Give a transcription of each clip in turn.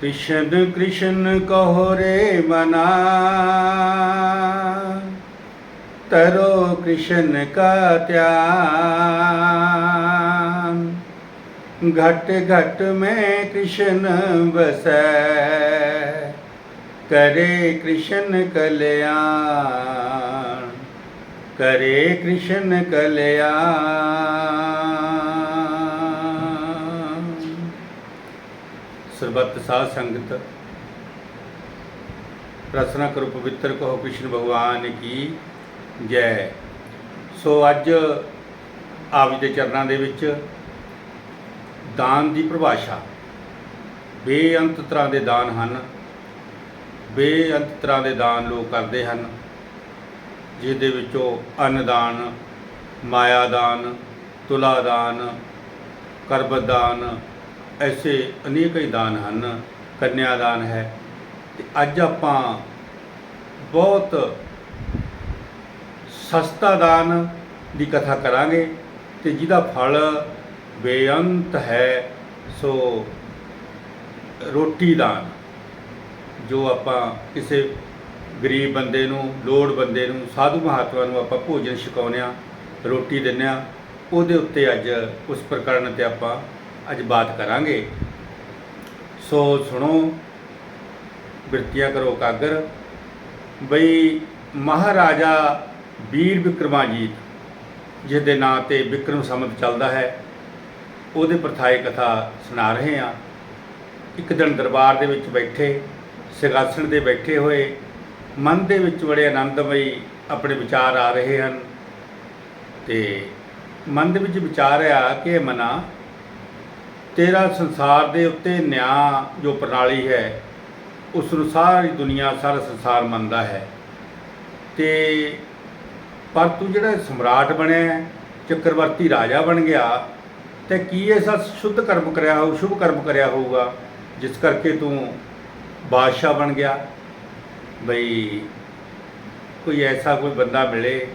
कृष्ण कृष्ण कहो रे मना तरो कृष्ण का त्याग घट घट में कृष्ण बसै करे कृष्ण कल्याण करे कृष्ण कल्याण ਸਰਬੱਤ ਸਾਧ ਸੰਗਤ। ਪ੍ਰਸਨਾ ਕਰੋ ਪਵਿੱਤਰ ਕਹੋ ਕ੍ਰਿਸ਼ਨ ਭਗਵਾਨ ਕੀ ਜੈ। ਸੋ ਅੱਜ ਆਪ ਜੀ ਦੇ ਚਰਨਾਂ ਦੇ ਵਿੱਚ ਦਾਨ ਦੀ ਪਰਿਭਾਸ਼ਾ। ਬੇਅੰਤ ਤਰ੍ਹਾਂ ਦੇ ਦਾਨ ਹਨ। ਬੇਅੰਤ ਤਰ੍ਹਾਂ ਦੇ ਦਾਨ ਲੋਕ ਕਰਦੇ ਹਨ। ਜਿਹਦੇ ਵਿੱਚੋਂ ਅੰਨਦਾਨ, ਮਾਇਆ ਦਾਨ, ਤੁਲਾ ਦਾਨ, ਕਰਬਤ ਦਾਨ ਐਸੇ ਅਨੇਕ ਹੀ ਦਾਨ ਹਨ, ਕੰਨਿਆ ਦਾਨ ਹੈ। ਤੇ ਅੱਜ ਆਪਾਂ ਬਹੁਤ ਸਸਤਾ ਦਾਨ ਦੀ ਕਥਾ ਕਰਾਂਗੇ ਤੇ ਜਿਹਦਾ ਫਲ ਬੇਅੰਤ ਹੈ, ਸੋ ਰੋਟੀ ਦਾਨ, ਜੋ ਆਪਾਂ ਕਿਸੇ ਗਰੀਬ ਬੰਦੇ ਨੂੰ, ਲੋੜ ਬੰਦੇ ਨੂੰ, ਸਾਧੂ ਮਹਾਤਮਾ ਨੂੰ ਆਪਾਂ ਭੋਜਨ ਛਕਾਉਂਦੇ ਆ ਰੋਟੀ ਦਿੰਦੇ ਆ ਉਹਦੇ ਉੱਤੇ ਅੱਜ ਉਸ ਪ੍ਰਕਰਨ ਤੇ ਆਪਾਂ ਅੱਜ ਬਾਤ ਕਰਾਂਗੇ। ਸੋ ਸੁਣੋ, ਬਿਰਤੀਆਂ ਕਰੋ ਕਾਗਰ। ਬਈ ਮਹਾਰਾਜਾ ਵੀਰ ਵਿਕਰਮਾਜੀਤ ਜਿਸ ਦੇ ਨਾਂ ਤੇ ਵਿਕਰਮ ਸਮਤ ਚੱਲਦਾ ਹੈ, ਉਹਦੇ ਪ੍ਰਥਾਏ ਕਥਾ ਸੁਣਾ ਰਹੇ ਹਾਂ। ਇੱਕ ਦਿਨ ਦਰਬਾਰ ਦੇ ਵਿੱਚ ਬੈਠੇ ਸਿਗਾਸਣ ਦੇ ਬੈਠੇ ਹੋਏ, ਮਨ ਦੇ ਵਿੱਚ ਬੜੇ ਆਨੰਦਮਈ ਆਪਣੇ ਵਿਚਾਰ ਆ ਰਹੇ ਹਨ। ਤੇ ਮਨ ਦੇ ਵਿੱਚ ਵਿਚਾਰ ਆ ਕਿ ਮਨਾ ਤੇਰਾ ਸੰਸਾਰ ਦੇ ਉੱਤੇ ਨਿਆਂ ਜੋ ਪ੍ਰਣਾਲੀ ਹੈ ਉਸ ਨੂੰ ਸਾਰੀ ਦੁਨੀਆ, ਸਾਰਾ ਸੰਸਾਰ ਮੰਨਦਾ ਹੈ। ਤੇ ਪਰ ਤੂੰ ਜਿਹੜਾ ਸਮਰਾਟ ਬਣਿਆ ਚੱਕਰਵਰਤੀ ਰਾਜਾ ਬਣ ਗਿਆ, ਤੇ ਕੀ ਐਸਾ ਸ਼ੁੱਧ ਕਰਮ ਕਰਿਆ ਹੋਊ ਸ਼ੁਭ ਕਰਮ ਕਰਿਆ ਹੋਊਗਾ, ਜਿਸ ਕਰਕੇ ਤੂੰ ਬਾਦਸ਼ਾਹ ਬਣ ਗਿਆ? ਬਈ, ਕੋਈ ਐਸਾ ਕੋਈ ਬੰਦਾ ਮਿਲੇ,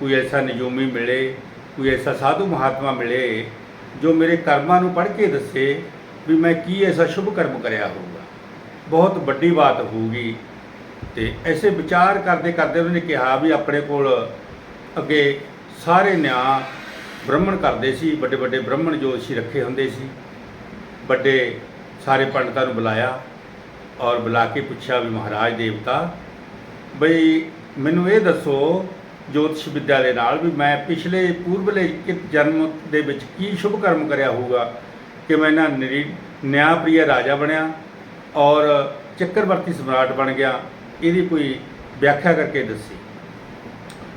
ਕੋਈ ਐਸਾ ਨਿਯੋਮੀ ਮਿਲੇ, ਕੋਈ ਐਸਾ ਸਾਧੂ ਮਹਾਤਮਾ ਮਿਲੇ ਜੋ ਮੇਰੇ ਕਰਮਾਂ ਨੂੰ ਪੜ੍ਹ ਕੇ ਦੱਸੇ ਵੀ ਮੈਂ ਕੀ ਐਸਾ ਸ਼ੁਭ ਕਰਮ ਕਰਿਆ ਹੋਊਗਾ। ਬਹੁਤ ਵੱਡੀ ਬਾਤ ਹੋਊਗੀ। ਤੇ ਐਸੇ ਵਿਚਾਰ ਕਰਦੇ ਕਰਦੇ ਉਹਨੇ ਕਿਹਾ ਵੀ ਆਪਣੇ ਕੋਲ ਅੱਗੇ ਸਾਰੇ ਨਿਆਂ ਬ੍ਰਾਹਮਣ ਕਰਦੇ ਸੀ, ਵੱਡੇ ਵੱਡੇ ਬ੍ਰਾਹਮਣ ਜੋਤਸ਼ੀ ਰੱਖੇ ਹੁੰਦੇ ਸੀ। ਵੱਡੇ ਸਾਰੇ ਪੰਡਤਾਂ ਨੂੰ ਬੁਲਾਇਆ ਔਰ ਬੁਲਾ ਕੇ ਪੁੱਛਿਆ ਵੀ ਮਹਾਰਾਜ ਦੇਵਤਾ, ਬਈ ਮੈਨੂੰ ਇਹ ਦੱਸੋ ਜੋਤਿਸ਼ ਵਿਦਿਆ ਦੇ ਨਾਲ ਵੀ ਮੈਂ ਪਿਛਲੇ ਪੂਰਬਲੇ ਇੱਕ ਜਨਮ ਦੇ ਵਿੱਚ ਕੀ ਸ਼ੁਭ ਕਰਮ ਕਰਿਆ ਹੋਊਗਾ ਕਿ ਮੈਂ ਨਾ ਨਿਆਂ ਪ੍ਰਿയ ਰਾਜਾ ਬਣਿਆ ਔਰ ਚੱਕਰਵਰਤੀ ਸਮਰਾਟ ਬਣ ਗਿਆ, ਇਹਦੀ ਕੋਈ ਵਿਆਖਿਆ ਕਰਕੇ ਦੱਸੀ।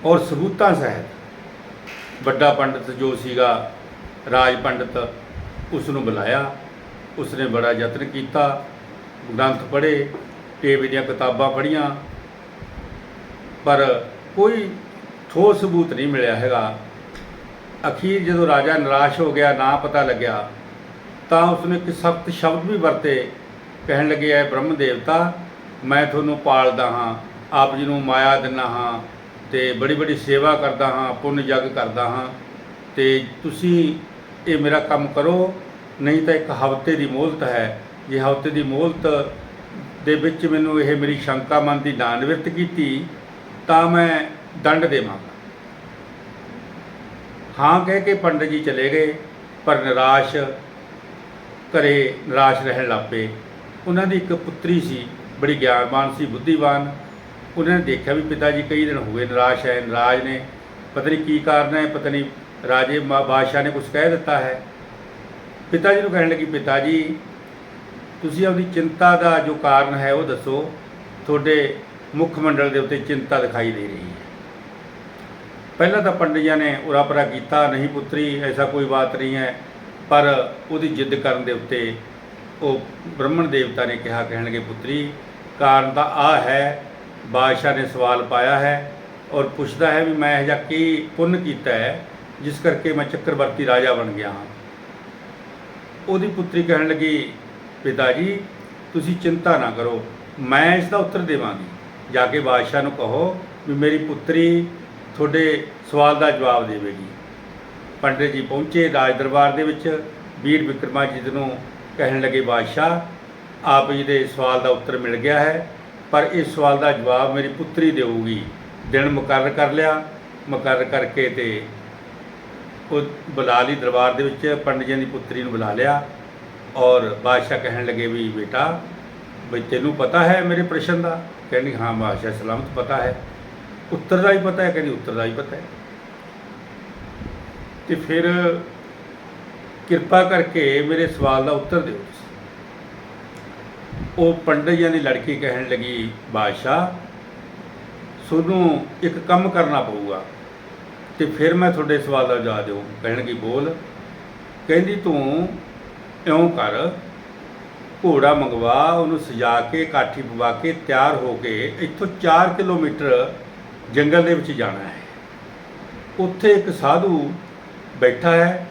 ਔਰ ਸਬੂਤਾਂ ਸਹਿਤ ਵੱਡਾ ਪੰਡਤ ਜੋ ਸੀਗਾ, ਰਾਜ ਪੰਡਤ ਉਸ ਨੂੰ ਬੁਲਾਇਆ, ਉਸਨੇ ਬੜਾ ਯਤਨ ਕੀਤਾ, ਗ੍ਰੰਥ ਪੜ੍ਹੇ ਟੇਵੇ ਦੀਆਂ ਕਿਤਾਬਾਂ ਪੜ੍ਹੀਆਂ, ਪਰ ਕੋਈ ਠੋਸ ਸਬੂਤ ਨਹੀਂ ਮਿਲਿਆ ਹੈਗਾ। ਅਖੀਰ ਜਦੋਂ ਰਾਜਾ ਨਿਰਾਸ਼ ਹੋ ਗਿਆ, ਨਾ ਪਤਾ ਲੱਗਿਆ, ਤਾਂ ਉਸਨੇ ਇੱਕ ਸਖਤ ਸ਼ਬਦ ਵੀ ਵਰਤੇ। ਕਹਿਣ ਲੱਗੇ, ਐ ਬ੍ਰਹਮ ਦੇਵਤਾ, ਮੈਂ ਤੁਹਾਨੂੰ ਪਾਲਦਾ ਹਾਂ, ਆਪ ਜੀ ਨੂੰ ਮਾਇਆ ਦਿੰਦਾ ਹਾਂ ਤੇ ਬੜੀ ਬੜੀ ਸੇਵਾ ਕਰਦਾ ਹਾਂ, ਪੁੰਨ ਯੱਗ ਕਰਦਾ ਹਾਂ ਤੇ ਤੁਸੀਂ ਇਹ ਮੇਰਾ ਕੰਮ ਕਰੋ। ਨਹੀਂ ਤਾਂ ਇੱਕ ਹਫ਼ਤੇ ਦੀ ਮੋਹਲਤ ਹੈ। ਜੇ ਹਫ਼ਤੇ ਦੀ ਮੋਹਲਤ ਦੇ ਵਿੱਚ ਮੈਨੂੰ ਇਹ ਮੇਰੀ ਸ਼ੰਕਾ ਮਨ ਦੀ ਨਾ ਨਿਵਰਤ ਕੀਤੀ, ਤਾਂ ਮੈਂ ਦੰਡ ਦੇਵਾਂਗਾ ਹਾਂ, ਕਹਿ ਕੇ ਪੰਡਤ ਜੀ ਚਲੇ ਗਏ, ਪਰ ਨਿਰਾਸ਼ ਘਰੇ ਨਿਰਾਸ਼ ਰਹਿਣ ਲੱਪੇ ਉਹਨਾਂ ਦੀ ਇੱਕ ਪੁੱਤਰੀ ਸੀ, ਬੜੀ ਗਿਆਨਵਾਨ ਸੀ, ਬੁੱਧੀਵਾਨ। ਉਹਨਾਂ ਨੇ ਦੇਖਿਆ ਵੀ ਪਿਤਾ ਜੀ ਕਈ ਦਿਨ ਹੋ ਗਏ ਨਿਰਾਸ਼ ਹੈ, ਨਿਰਾਜ ਨੇ। ਪਤਾ ਨਹੀਂ ਕੀ ਕਾਰਨ ਹੈ, ਪਤਾ ਨਹੀਂ ਰਾਜੇ ਬਾਦਸ਼ਾਹ ਨੇ ਕੁਝ ਕਹਿ ਦਿੱਤਾ ਹੈ। ਪਿਤਾ ਜੀ ਨੂੰ ਕਹਿਣ ਲੱਗੀ, ਪਿਤਾ ਜੀ, ਤੁਸੀਂ ਆਪਣੀ ਚਿੰਤਾ ਦਾ ਜੋ ਕਾਰਨ ਹੈ ਉਹ ਦੱਸੋ। ਤੁਹਾਡੇ ਮੁੱਖ ਮੰਡਲ ਦੇ ਉੱਤੇ ਚਿੰਤਾ ਦਿਖਾਈ ਦੇ ਰਹੀ ਹੈ। ਪਹਿਲਾਂ ਤਾਂ ਪੰਡਿਤਾਂ ਨੇ ਉਰਾਪਰਾ ਕੀਤਾ, ਨਹੀਂ ਪੁੱਤਰੀ, ਐਸਾ ਕੋਈ ਬਾਤ ਨਹੀਂ ਹੈ। ਪਰ ਉਹਦੀ ਜਿੱਦ ਕਰਨ ਦੇ ਉੱਤੇ ਉਹ ਬ੍ਰਹਮਣ ਦੇਵਤਾ ਨੇ ਕਿਹਾ, ਕਹਿਣਗੇ, ਪੁੱਤਰੀ, ਕਾਰਨ ਤਾਂ ਆ ਹੈ, ਬਾਦਸ਼ਾਹ ਨੇ ਸਵਾਲ ਪਾਇਆ ਹੈ ਔਰ ਪੁੱਛਦਾ ਹੈ ਵੀ ਮੈਂ ਇਹ ਜਿਹਾ ਕੀ ਪੁੰਨ ਕੀਤਾ ਹੈ, ਜਿਸ ਕਰਕੇ ਮੈਂ ਚੱਕਰਵਰਤੀ ਰਾਜਾ ਬਣ ਗਿਆ ਹਾਂ। ਉਹਦੀ ਪੁੱਤਰੀ ਕਹਿਣ ਲੱਗੀ, ਪਿਤਾ ਜੀ, ਤੁਸੀਂ ਚਿੰਤਾ ਨਾ ਕਰੋ, ਮੈਂ ਇਸ ਦਾ ਉੱਤਰ ਦੇਵਾਂਗੀ। ਜਾ ਕੇ ਬਾਦਸ਼ਾਹ ਨੂੰ ਕਹੋ ਵੀ ਮੇਰੀ ਪੁੱਤਰੀ ਤੁਹਾਡੇ ਸਵਾਲ ਦਾ ਜਵਾਬ ਦੇਵੇਗੀ। ਪੰਡਿਤ ਜੀ ਪਹੁੰਚੇ ਰਾਜ ਦਰਬਾਰ ਦੇ ਵਿੱਚ। ਵੀਰ ਵਿਕਰਮਾਜੀਤ ਨੂੰ ਕਹਿਣ ਲੱਗੇ, ਬਾਦਸ਼ਾਹ, ਆਪ ਜੀ ਦੇ ਸਵਾਲ ਦਾ ਉੱਤਰ ਮਿਲ ਗਿਆ ਹੈ, ਪਰ ਇਸ ਸਵਾਲ ਦਾ ਜਵਾਬ ਮੇਰੀ ਪੁੱਤਰੀ ਦੇਊਗੀ। ਦਿਨ ਮੁਕਰਰ ਕਰ ਲਿਆ। ਮੁਕਰਰ ਕਰਕੇ ਤੇ ਉਹ ਬੁਲਾ ਲਈ ਦਰਬਾਰ ਦੇ ਵਿੱਚ। ਪੰਡਿਤ ਜੀ ਦੀ ਪੁੱਤਰੀ ਨੂੰ ਬੁਲਾ ਲਿਆ ਔਰ ਬਾਦਸ਼ਾਹ ਕਹਿਣ ਲੱਗੇ ਵੀ, ਬੇਟਾ, ਬਈ ਤੈਨੂੰ ਪਤਾ ਹੈ ਮੇਰੇ ਪ੍ਰਸ਼ਨ ਦਾ? ਕਹਿੰਦੀ, ਹਾਂ ਬਾਦਸ਼ਾਹ, ਸਲਾਮਤ ਪਤਾ ਹੈ। ਉੱਤਰ ਦਾ ਹੀ ਪਤਾ ਹੈ ਕਹਿੰਦੀ ਉੱਤਰ ਦਾ ਹੀ ਪਤਾ ਹੈ। ਤੇ ਫਿਰ ਕਿਰਪਾ ਕਰਕੇ ਮੇਰੇ ਸਵਾਲ ਦਾ ਉੱਤਰ ਦਿਓ ਤੁਸੀਂ। ਉਹ ਪੰਡਿਤ ਜੀ ਦੀ ਲੜਕੀ ਕਹਿਣ ਲੱਗੀ, ਬਾਦਸ਼ਾਹ, ਤੁਹਾਨੂੰ ਇੱਕ ਕੰਮ ਕਰਨਾ ਪਊਗਾ। ਤੇ ਫਿਰ ਮੈਂ ਤੁਹਾਡੇ ਸਵਾਲ ਦਾ ਜਵਾਬ ਦੇਵਾਂ ਕਹਿਣਗੀ, ਬੋਲ। ਕਹਿੰਦੀ, ਤੂੰ ਇਉਂ ਕਰ, ਘੋੜਾ ਮੰਗਵਾ, ਉਹਨੂੰ ਸਜਾ ਕੇ, ਕਾਠੀ ਪਵਾ ਕੇ ਤਿਆਰ ਹੋ ਕੇ ਇੱਥੋਂ 4 ਕਿਲੋਮੀਟਰ ਜੰਗਲ ਦੇ ਵਿੱਚ ਜਾਣਾ ਹੈ। ਉੱਥੇ ਇੱਕ ਸਾਧੂ ਬੈਠਾ ਹੈ,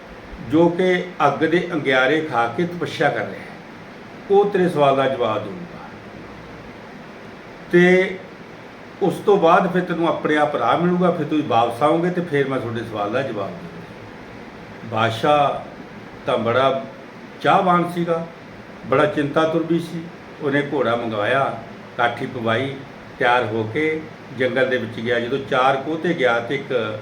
ਜੋ ਕਿ ਅੱਗ ਦੇ ਅੰਗਿਆਰੇ ਖਾ ਕੇ ਤਪੱਸਿਆ ਕਰ ਰਿਹਾ ਹੈ। ਉਹ ਤੇਰੇ ਸਵਾਲ ਦਾ ਜਵਾਬ ਦੇਊਗਾ। ਤੇ ਉਸ ਤੋਂ ਬਾਅਦ ਫਿਰ ਤੈਨੂੰ ਆਪਣੇ ਆਪ ਰਾਹ ਮਿਲੂਗਾ, ਫਿਰ ਤੁਸੀਂ ਵਾਪਸ ਆਓਗੇ ਤੇ ਫਿਰ ਮੈਂ ਤੁਹਾਡੇ ਸਵਾਲ ਦਾ ਜਵਾਬ ਦੇਵਾਂਗਾ ਬਾਦਸ਼ਾਹ ਤਾਂ ਬੜਾ ਚਾਹਵਾਨ ਸੀਗਾ, ਬੜਾ ਚਿੰਤਾ ਤੁਰ ਵੀ ਸੀ। ਉਹਨੇ ਘੋੜਾ ਮੰਗਵਾਇਆ, ਕਾਠੀ ਪਵਾਈ, ਤਿਆਰ ਹੋ ਕੇ ਜੰਗਲ ਦੇ ਵਿੱਚ ਗਿਆ। ਜਦੋਂ ਚਾਰ ਕੋਹਤੇ ਗਿਆ ਤੇ ਇੱਕ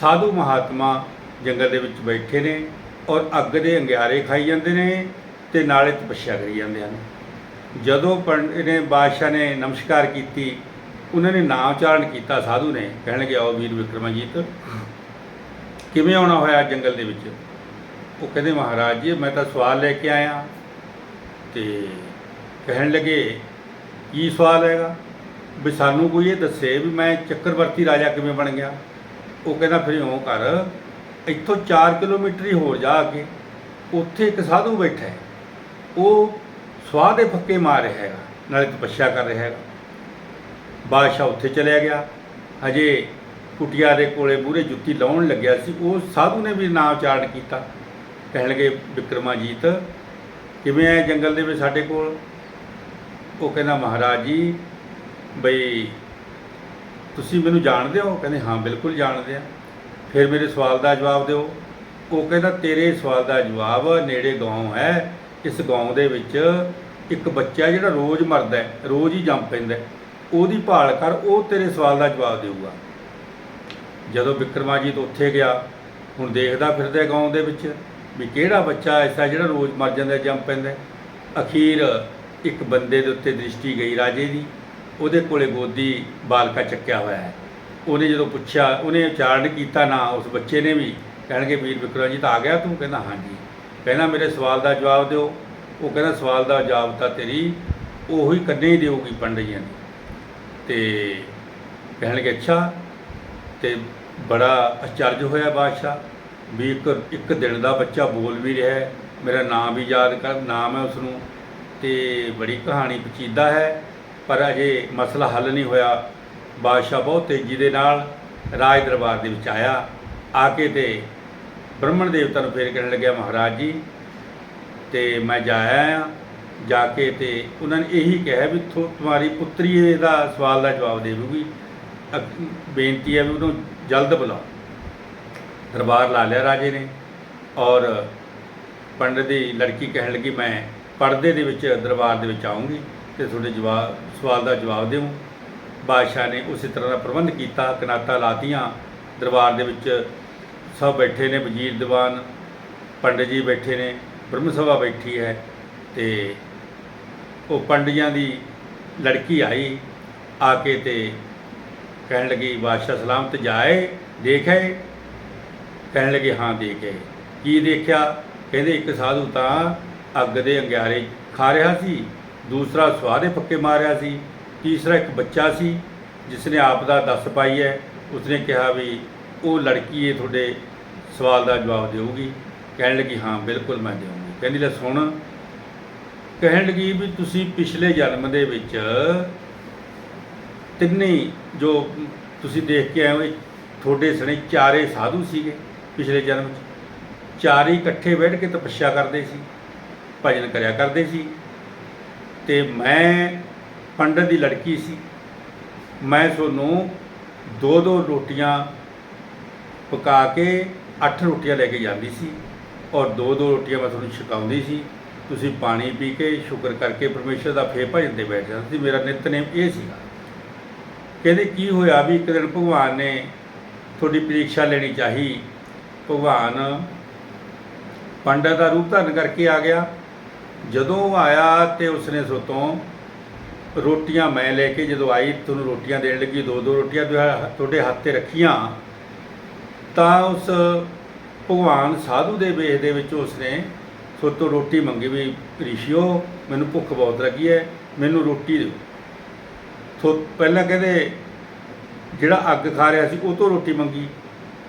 ਸਾਧੂ ਮਹਾਤਮਾ ਜੰਗਲ ਦੇ ਵਿੱਚ ਬੈਠੇ ਨੇ ਔਰ ਅੱਗ ਦੇ ਅੰਗਿਆਰੇ ਖਾਈ ਜਾਂਦੇ ਨੇ ਤੇ ਨਾਲੇ ਤਪੱਸਿਆ ਕਰੀ ਜਾਂਦੇ ਹਨ। ਜਦੋਂ ਪੰਡਿਤ ਨੇ, ਬਾਦਸ਼ਾਹ ਨੇ ਨਮਸਕਾਰ ਕੀਤੀ, ਉਹਨਾਂ ਨੇ ਨਾਮ ਉਚਾਰਨ ਕੀਤਾ ਸਾਧੂ ਨੇ ਕਹਿਣ ਲੱਗੇ ਆਓ ਵੀਰ ਵਿਕਰਮਾਜੀਤ, ਕਿਵੇਂ ਆਉਣਾ ਹੋਇਆ ਜੰਗਲ ਦੇ ਵਿੱਚ? ਉਹ ਕਹਿੰਦੇ, ਮਹਾਰਾਜ ਜੀ, ਮੈਂ ਤਾਂ ਸਵਾਲ ਲੈ ਕੇ ਆਇਆ। ਤੇ ਕਹਿਣ ਲੱਗੇ, ਕੀ ਸਵਾਲ ਹੈਗਾ? ਵੀ ਸਾਨੂੰ ਕੋਈ ਇਹ ਦੱਸੇ ਵੀ ਮੈਂ ਚੱਕਰਵਰਤੀ ਰਾਜਾ ਕਿਵੇਂ ਬਣ ਗਿਆ। ਉਹ ਕਹਿੰਦਾ ਫਿਰ ਇਉਂ ਕਰ, ਇੱਥੋਂ 4 ਕਿਲੋਮੀਟਰ ਹੀ ਹੋਰ ਜਾ ਕੇ ਉੱਥੇ ਇੱਕ ਸਾਧੂ ਬੈਠਾ ਹੈ। ਉਹ ਸਵਾਹ ਦੇ ਫੱਕੇ ਮਾਰ ਰਿਹਾ ਹੈਗਾ, ਨਾਲੇ ਤਪੱਸਿਆ ਕਰ ਰਿਹਾ ਹੈਗਾ। ਬਾਦਸ਼ਾਹ ਉੱਥੇ ਚਲਿਆ ਗਿਆ। ਹਜੇ ਕੁਟਿਆ ਦੇ ਕੋਲੇ ਮੂਹਰੇ ਜੁੱਤੀ ਲਾਉਣ ਲੱਗਿਆ ਸੀ। ਉਹ ਸਾਧੂ ਨੇ ਵੀ ਨਾਮ ਉਚਾਰਨ ਕੀਤਾ। ਕਹਿਣ ਲੱਗੇ ਵਿਕਰਮਾਜੀਤ, ਕਿਵੇਂ ਆਏ ਜੰਗਲ ਦੇ ਵਿੱਚ ਸਾਡੇ ਕੋਲ? ਉਹ ਕਹਿੰਦਾ, ਮਹਾਰਾਜ ਜੀ ਬਈ, ਤੁਸੀਂ ਮੈਨੂੰ ਜਾਣਦੇ ਹੋ? ਕਹਿੰਦੇ, ਹਾਂ, ਬਿਲਕੁਲ ਜਾਣਦੇ ਆ। ਫਿਰ ਮੇਰੇ ਸਵਾਲ ਦਾ ਜਵਾਬ ਦਿਓ। ਉਹ ਕਹਿੰਦਾ, ਤੇਰੇ ਸਵਾਲ ਦਾ ਜਵਾਬ ਨੇੜੇ ਗਾਉਂ ਹੈ। ਇਸ ਗਾਉਂ ਦੇ ਵਿੱਚ ਇੱਕ ਬੱਚਾ ਜਿਹੜਾ ਰੋਜ਼ ਮਰਦਾ ਹੈ, ਰੋਜ਼ ਹੀ ਜੰਮ ਪੈਂਦਾ ਉਹਦੀ ਭਾਲ ਕਰ, ਉਹ ਤੇਰੇ ਸਵਾਲ ਦਾ ਜਵਾਬ ਦੇਊਗਾ। ਜਦੋਂ ਵਿਕਰਮਾਜੀਤ ਉੱਥੇ ਗਿਆ, ਹੁਣ ਦੇਖਦਾ ਫਿਰਦਾ ਹੈ ਗਾਉਂ ਦੇ ਵਿੱਚ ਵੀ ਕਿਹੜਾ ਬੱਚਾ ਐਸਾ ਜਿਹੜਾ ਰੋਜ਼ ਮਰ ਜਾਂਦਾ ਜੰਮ ਪੈਂਦਾ ਅਖੀਰ ਇੱਕ ਬੰਦੇ ਦੇ ਉੱਤੇ ਦ੍ਰਿਸ਼ਟੀ ਗਈ ਰਾਜੇ ਦੀ। ਉਹਦੇ ਕੋਲੇ ਗੋਦੀ ਬਾਲਕਾ ਚੱਕਿਆ ਹੋਇਆ ਹੈ। ਉਹਨੇ ਜਦੋਂ ਪੁੱਛਿਆ, ਉਹਨੇ ਉਚਾਰਨ ਕੀਤਾ ਨਾ, ਉਸ ਬੱਚੇ ਨੇ ਵੀ, ਕਹਿਣਗੇ ਵੀਰ ਵਿਕਰਮਜੀਤ ਆ ਗਿਆ ਤੂੰ? ਕਹਿੰਦਾ, ਹਾਂਜੀ। ਕਹਿੰਦਾ ਮੇਰੇ ਸਵਾਲ ਦਾ ਜਵਾਬ ਦਿਓ। ਉਹ ਕਹਿੰਦਾ, ਸਵਾਲ ਦਾ ਜਵਾਬ ਤਾਂ ਤੇਰੀ ਉਹੀ ਕੰਨੇ ਹੀ ਦੇਊਗੀ ਪੰਡਿਤ ਜੀ ਨੇ ਤੇ ਕਹਿਣਗੇ, ਅੱਛਾ। ਤੇ ਬੜਾ ਅਚਰਜ ਹੋਇਆ ਬਾਦਸ਼ਾਹ। ਵੀ ਇੱਕ ਇੱਕ ਦਿਨ ਦਾ ਬੱਚਾ ਬੋਲ ਵੀ ਰਿਹਾ ਮੇਰਾ ਨਾਮ ਵੀ ਯਾਦ ਕਰ, ਨਾਮ ਹੈ ਉਸ ਨੂੰ ਤੇ ਬੜੀ ਕਹਾਣੀ, ਪਚੀਦਾ ਹੈ। ਪਰ ਅਜੇ ਮਸਲਾ ਹੱਲ ਨਹੀਂ ਹੋਇਆ। ਬਾਦਸ਼ਾਹ ਬਹੁਤ ਤੇਜ਼ੀ ਦੇ ਨਾਲ ਰਾਜ ਦਰਬਾਰ ਦੇ ਵਿੱਚ ਆਇਆ। ਆ ਕੇ ਤੇ ਬ੍ਰਹਮਣ ਦੇਵਤਾ ਨੂੰ ਫੇਰ ਕਹਿਣ ਲੱਗਿਆ, ਮਹਾਰਾਜ ਜੀ, ਤੇ ਮੈਂ ਜਾਇਆ ਆ ਜਾ ਕੇ ਤੇ ਉਹਨਾਂ ਨੇ ਇਹੀ ਕਿਹਾ ਵੀ ਥੋ ਤੁਹਾਡੀ ਪੁੱਤਰੀ ਇਹਦਾ ਸਵਾਲ ਦਾ ਜਵਾਬ ਦੇਵੇਗੀ ਬੇਨਤੀ ਹੈ ਵੀ ਉਹਨੂੰ ਜਲਦ ਬੁਲਾਓ। ਦਰਬਾਰ ਲਾ ਲਿਆ ਰਾਜੇ ਨੇ ਔਰ ਪੰਡਿਤ ਦੀ ਲੜਕੀ ਕਹਿਣ ਲੱਗੀ, ਮੈਂ ਪਰਦੇ ਦੇ ਵਿੱਚ, ਦਰਬਾਰ ਦੇ ਵਿੱਚ ਆਉਂਗੀ ਤੇ ਤੁਹਾਡੇ ਜਵਾਬ, ਸਵਾਲ ਦਾ ਜਵਾਬ ਦਿਓ ਬਾਦਸ਼ਾਹ ਨੇ ਉਸੇ ਤਰ੍ਹਾਂ ਦਾ ਪ੍ਰਬੰਧ ਕੀਤਾ ਕਨਾਤਾ ਲਾਤੀਆਂ। ਦਰਬਾਰ ਦੇ ਵਿੱਚ ਸਭ ਬੈਠੇ ਨੇ, ਵਜ਼ੀਰ ਦੀਵਾਨ, ਪੰਡਿਤ ਜੀ ਬੈਠੇ ਨੇ, ਬ੍ਰਹਮ ਸਭਾ ਬੈਠੀ ਹੈ ਤੇ ਉਹ ਪੰਡਿਆਂ ਦੀ ਲੜਕੀ ਆਈ, ਆ ਕੇ ਤੇ ਕਹਿਣ ਲੱਗੀ, ਬਾਦਸ਼ਾਹ ਸਲਾਮਤ ਜਾਏ, ਦੇਖੇ? ਕਹਿਣ ਲੱਗੇ, ਹਾਂ, ਦੇਖੇ। ਕੀ ਦੇਖਿਆ? ਕਹਿੰਦੇ, ਇੱਕ ਸਾਧੂ ਤਾਂ ਅੱਗ ਦੇ ਅੰਗਿਆਰੇ ਖਾ ਰਿਹਾ ਸੀ। ਦੂਸਰਾ ਸਵਾਦੇ ਪੱਕੇ ਮਾਰਿਆ ਸੀ, ਤੀਸਰਾ ਇੱਕ ਬੱਚਾ ਸੀ ਜਿਸ ਨੇ ਆਪ ਦਾ ਦੱਸ ਪਾਈ ਹੈ, ਉਸਨੇ ਕਿਹਾ ਵੀ ਉਹ ਲੜਕੀ ਇਹ ਤੁਹਾਡੇ ਸਵਾਲ ਦਾ ਜਵਾਬ ਦੇਊਗੀ। ਕਹਿਣ ਲੱਗੀ, ਹਾਂ, ਬਿਲਕੁਲ ਮੈਂ ਦੇਵਾਂਗੀ ਕਹਿੰਦੀ, ਲੈ ਸੁਣ, ਕਹਿਣ ਲੱਗੀ ਵੀ ਤੁਸੀਂ ਪਿਛਲੇ ਜਨਮ ਦੇ ਵਿੱਚ ਤਿੰਨੇ ਜੋ ਤੁਸੀਂ ਦੇਖ ਕੇ ਆਏ ਹੋ ਤੁਹਾਡੇ ਸਣੇ ਚਾਰੇ ਸਾਧੂ ਸੀਗੇ ਪਿਛਲੇ ਜਨਮ 'ਚ। ਚਾਰੇ ਇਕੱਠੇ ਬੈਠ ਕੇ ਤਪੱਸਿਆ ਕਰਦੇ ਸੀ, ਭਜਨ ਕਰਿਆ ਕਰਦੇ ਸੀ। ਤੇ ਮੈਂ ਪੰਡਤ ਦੀ ਲੜਕੀ ਸੀ। ਮੈਂ ਤੁਹਾਨੂੰ ਦੋ ਦੋ ਰੋਟੀਆਂ ਪਕਾ ਕੇ ਅੱਠ ਰੋਟੀਆਂ ਲੈ ਕੇ ਜਾਂਦੀ ਸੀ ਔਰ ਦੋ ਦੋ ਰੋਟੀਆਂ ਮੈਂ ਤੁਹਾਨੂੰ ਛਕਾਉਂਦੀ ਸੀ। ਤੁਸੀਂ ਪਾਣੀ ਪੀ ਕੇ ਸ਼ੁਕਰ ਕਰਕੇ ਪਰਮੇਸ਼ਰ ਦਾ ਫੇਰ ਭਜਨ ਤੇ ਬੈਠ ਜਾਂਦੇ ਸੀ। ਮੇਰਾ ਨਿਤਨੇਮ ਇਹ ਸੀਗਾ। ਕਹਿੰਦੇ, ਕੀ ਹੋਇਆ ਵੀ ਇੱਕ ਦਿਨ ਭਗਵਾਨ ਨੇ ਤੁਹਾਡੀ ਪ੍ਰੀਖਿਆ ਲੈਣੀ ਚਾਹੀ? ਭਗਵਾਨ ਪੰਡਤ ਦਾ ਰੂਪ ਧਾਰਨ ਕਰਕੇ ਆ ਗਿਆ। ਜਦੋਂ ਉਹ ਆਇਆ ਤੇ ਉਸਨੇ ਸੋਤੋਂ ਰੋਟੀਆਂ ਮੈਂ ਲੈ ਕੇ ਜਦੋਂ ਆਈ, ਤੁਹਾਨੂੰ ਰੋਟੀਆਂ ਦੇਣ ਲੱਗੀ, ਦੋ ਦੋ ਰੋਟੀਆਂ ਤੁਹਾ- ਤੁਹਾਡੇ ਹੱਥ ਤੇ ਰੱਖੀਆਂ, ਤਾਂ ਉਸ ਭਗਵਾਨ ਸਾਧੂ ਦੇ ਵੇਖ ਦੇ ਵਿੱਚ ਉਸਨੇ ਸੋਤੋਂ ਰੋਟੀ ਮੰਗੀ ਵੀ, ਰਿਸ਼ੀਓ, ਮੈਨੂੰ ਭੁੱਖ ਬਹੁਤ ਲੱਗੀ ਹੈ ਮੈਨੂੰ ਰੋਟੀ ਦਿਓ। ਥੋ ਪਹਿਲਾਂ ਕਹਿੰਦੇ, ਜਿਹੜਾ ਅੱਗ ਖਾ ਰਿਹਾ ਸੀ, ਉਹ ਤੋਂ ਰੋਟੀ ਮੰਗੀ।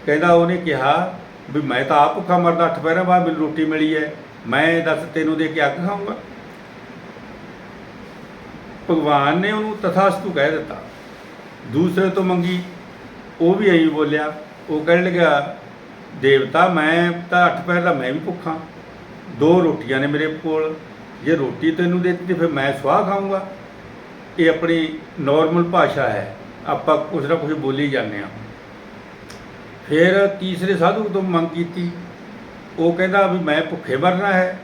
ਕਹਿੰਦਾ ਉਹਨੇ ਕਿਹਾ ਵੀ ਮੈਂ ਤਾਂ ਆਪ ਭੁੱਖਾ ਮਰਦਾ, ਅੱਠ ਪਹਿਰਾਂ ਬਾਅਦ ਮੈਨੂੰ ਰੋਟੀ ਮਿਲੀ ਹੈ ਮੈਂ ਦੱਸ, ਤੈਨੂੰ ਦੇ ਕੇ ਅੱਗ ਖਾਊਂਗਾ। ਭਗਵਾਨ ਨੇ ਉਹਨੂੰ ਤਥਾਸਤੂ ਕਹਿ ਦਿੱਤਾ। ਦੂਸਰੇ ਤੋਂ ਮੰਗੀ, ਉਹ ਵੀ ਐਂ ਬੋਲਿਆ। ਉਹ ਕਹਿਣ ਲੱਗਾ ਦੇਵਤਾ, ਮੈਂ ਤਾਂ ਅੱਠ ਪੈਰ ਦਾ ਮੈਂ ਵੀ ਭੁੱਖਾ। ਦੋ ਰੋਟੀਆਂ ਨੇ ਮੇਰੇ ਕੋਲ। ਜੇ ਰੋਟੀ ਤੈਨੂੰ ਦੇ ਦਿੱਤੀ, ਫਿਰ ਮੈਂ ਸਵਾਹ ਖਾਊਂਗਾ। ਇਹ ਆਪਣੀ ਨਾਰਮਲ ਭਾਸ਼ਾ ਹੈ। ਆਪਾਂ ਕੁਛ ਨਾ ਕੁਛ ਬੋਲੀ ਜਾਂਦੇ ਆ ਫਿਰ ਤੀਸਰੇ ਸਾਧੂ ਤੋਂ ਮੰਗ ਕੀਤੀ ਉਹ ਕਹਿੰਦਾ ਵੀ ਮੈਂ ਭੁੱਖੇ ਮਰਨਾ ਹੈ।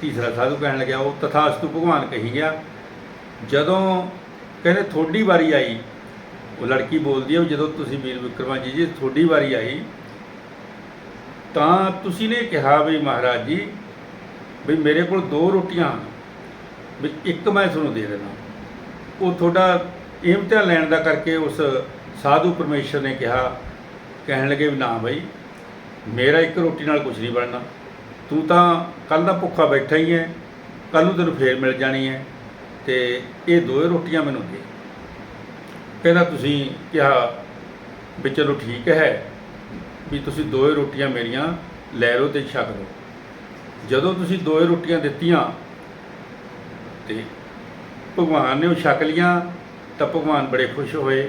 ਤੀਸਰਾ ਸਾਧੂ ਕਹਿਣ ਲੱਗਿਆ, ਉਹ ਤਥਾਸਤੂ ਭਗਵਾਨ ਕਹੀ ਗਿਆ। ਜਦੋਂ ਕਹਿੰਦੇ ਥੋੜੀ ਵਾਰੀ ਆਈ, ਉਹ ਲੜਕੀ ਬੋਲਦੀ ਹੈ ਵੀ ਜਦੋਂ ਤੁਸੀਂ ਵੀਰ ਵਿਕਰਮਾ ਜੀ ਜੀ ਥੋੜੀ ਵਾਰੀ ਆਈ, ਤਾਂ ਤੁਸੀਂ ਨੇ ਕਿਹਾ ਵੀ ਮਹਾਰਾਜ ਜੀ, ਵੀ ਮੇਰੇ ਕੋਲ ਦੋ ਰੋਟੀਆਂ ਹਨ, ਵੀ ਇੱਕ ਮੈਂ ਤੁਹਾਨੂੰ ਦੇ ਦੇਣਾ ਉਹ ਤੁਹਾਡਾ ਇਮਤਿਹਾਨ ਲੈਣ ਦਾ ਕਰਕੇ ਉਸ ਸਾਧੂ ਪਰਮੇਸ਼ਰ ਨੇ ਕਿਹਾ, ਕਹਿਣ ਲੱਗੇ ਵੀ ਨਾ ਬਈ ਮੇਰਾ ਇੱਕ ਰੋਟੀ ਨਾਲ ਕੁਝ ਨਹੀਂ ਬਣਨਾ। ਤੂੰ ਤਾਂ ਕੱਲ ਦਾ ਭੁੱਖਾ ਬੈਠਾ ਹੀ ਹੈ ਕੱਲ ਨੂੰ ਤੈਨੂੰ ਫੇਰ ਮਿਲ ਜਾਣੀ ਹੈ ਤੇ ਇਹ ਦੋਏ ਰੋਟੀਆਂ ਮੈਨੂੰ ਦੇ। ਕਹਿੰਦਾ ਤੁਸੀਂ ਕਿਹਾ ਵੀ ਚਲੋ ਠੀਕ ਹੈ, ਵੀ ਤੁਸੀਂ ਦੋਏ ਰੋਟੀਆਂ ਮੇਰੀਆਂ ਲੈ ਲਓ ਤੇ ਛਕ ਲਓ ਜਦੋਂ ਤੁਸੀਂ ਦੋਏ ਰੋਟੀਆਂ ਦਿੱਤੀਆਂ ਤੇ ਭਗਵਾਨ ਨੇ ਉਹ ਛਕ ਲੀਆਂ, ਤਾਂ ਭਗਵਾਨ ਬੜੇ ਖੁਸ਼ ਹੋਏ,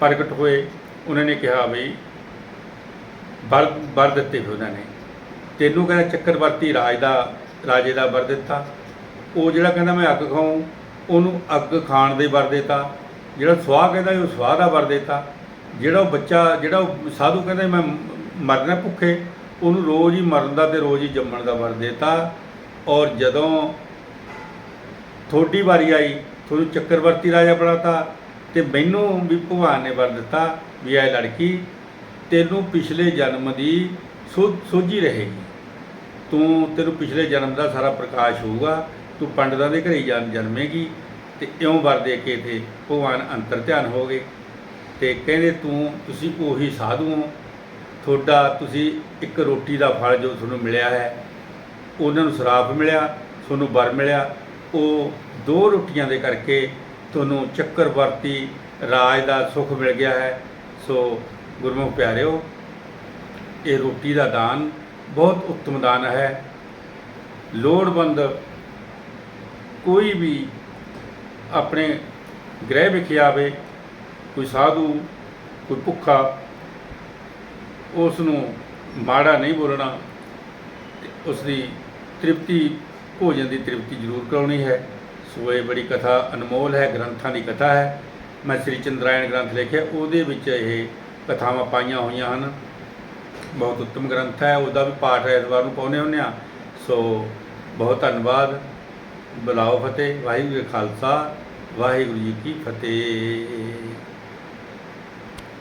ਪ੍ਰਗਟ ਹੋਏ। ਉਹਨਾਂ ਨੇ ਕਿਹਾ ਵੀ ਵਰ ਵਰ ਦਿੱਤੇ ਫਿਰ ਉਹਨਾਂ ਨੇ। ਤੈਨੂੰ ਕਹਿੰਦਾ ਚੱਕਰਵਰਤੀ ਰਾਜ ਦਾ, ਰਾਜੇ ਦਾ ਵਰ ਦਿੱਤਾ। ਉਹ ਜਿਹੜਾ ਕਹਿੰਦਾ ਮੈਂ ਅੱਗ ਖਾਉਂ ਉਹਨੂੰ ਅੱਗ ਖਾਣ ਦੇ ਵਰ ਦਿੱਤਾ। ਜਿਹੜਾ ਸਵਾਹ ਕਹਿੰਦਾ ਉਹ ਸਵਾਹ ਦਾ ਵਰ ਦਿੱਤਾ। ਜਿਹੜਾ ਉਹ ਬੱਚਾ, ਜਿਹੜਾ ਉਹ ਸਾਧੂ ਕਹਿੰਦਾ ਮੈਂ ਮਰਨਾ ਭੁੱਖੇ, ਉਹਨੂੰ ਰੋਜ਼ ਹੀ ਮਰਨ ਦਾ ਤੇ ਰੋਜ਼ ਹੀ ਜੰਮਣ ਦਾ ਵਰ ਦਿੱਤਾ। ਔਰ ਜਦੋਂ ਥੋੜੀ ਵਾਰੀ ਆਈ ਤੁਹਾਨੂੰ ਚੱਕਰਵਰਤੀ ਰਾਜਾ ਬਣਾਤਾ ਤੇ ਮੈਨੂੰ ਵੀ ਭਗਵਾਨ ਨੇ ਵਰ ਦਿੱਤਾ ਵੀ ਇਹ ਲੜਕੀ ਤੈਨੂੰ ਪਿਛਲੇ ਜਨਮ ਦੀ ਸੋ- ਸੋਝੀ ਰਹੇਗੀ। ਤੂੰ ਤੈਨੂੰ ਪਿਛਲੇ ਜਨਮ ਦਾ ਸਾਰਾ ਪ੍ਰਕਾਸ਼ ਹੋਊਗਾ। ਤੂੰ ਪੰਡਤਾਂ ਦੇ ਘਰੇ ਹੀ ਜਨ, ਜਨਮੇਗੀ ਤੇ ਇਉਂ ਵਰ ਦੇ ਕੇ ਤੇ ਭਗਵਾਨ ਅੰਤਰ ਧਿਆਨ ਹੋ ਗਏ ਤੇ ਕਹਿੰਦੇ ਤੂੰ, ਤੁਸੀਂ ਉਹੀ ਸਾਧੂ ਹੋ। ਤੁਹਾਡਾ ਤੁਸੀਂ ਇੱਕ ਰੋਟੀ ਦਾ ਫਲ ਜੋ ਤੁਹਾਨੂੰ ਮਿਲਿਆ ਹੈ, ਉਹਨਾਂ ਨੂੰ ਸਰਾਪ ਮਿਲਿਆ, ਤੁਹਾਨੂੰ ਵਰ ਮਿਲਿਆ। ਉਹ ਦੋ ਰੋਟੀਆਂ ਦੇ ਕਰਕੇ ਤੁਹਾਨੂੰ ਚੱਕਰਵਰਤੀ ਰਾਜ ਦਾ ਸੁੱਖ ਮਿਲ ਗਿਆ ਹੈ। ਸੋ ਗੁਰਮੁਖ ਪਿਆਰਿਓ, ਇਹ ਰੋਟੀ ਦਾ ਦਾਨ ਬਹੁਤ ਉੱਤਮ ਦਾਨ ਹੈ। ਲੋੜਵੰਦ ਕੋਈ ਵੀ ਆਪਣੇ ਗ੍ਰਹਿ ਵਿਖੇ ਆਵੇ, ਕੋਈ ਸਾਧੂ, ਕੋਈ ਭੁੱਖਾ ਉਸ ਨੂੰ ਮਾੜਾ ਨਹੀਂ ਬੋਲਣਾ ਤੇ ਉਸ ਦੀ ਤ੍ਰਿਪਤੀ, ਭੋਜਨ ਦੀ ਤ੍ਰਿਪਤੀ ਜ਼ਰੂਰ ਕਰਾਉਣੀ ਹੈ। ਸੋ ਇਹ ਬੜੀ ਕਥਾ ਅਨਮੋਲ ਹੈ, ਗ੍ਰੰਥਾਂ ਦੀ ਕਥਾ ਹੈ। ਮੈਂ ਸ੍ਰੀ ਚੰਦਰਾਇਣ ਗ੍ਰੰਥ ਲਿਖਿਆ, ਉਹਦੇ ਵਿੱਚ ਇਹ ਕਥਾਵਾਂ ਪਾਈਆਂ ਹੋਈਆਂ ਹਨ। ਬਹੁਤ ਉੱਤਮ ਗ੍ਰੰਥ ਹੈ, ਉਹਦਾ ਵੀ ਪਾਠ ਐਤਵਾਰ ਨੂੰ ਪਾਉਂਦੇ ਹੁੰਦੇ ਆ ਸੋ ਬਹੁਤ ਧੰਨਵਾਦ। ਬੁਲਾਓ ਫਤਿਹ। ਵਾਹਿਗੁਰੂ ਜੀ ਖਾਲਸਾ। ਵਾਹਿਗੁਰੂ ਜੀ ਕੀ ਫਤਿਹ।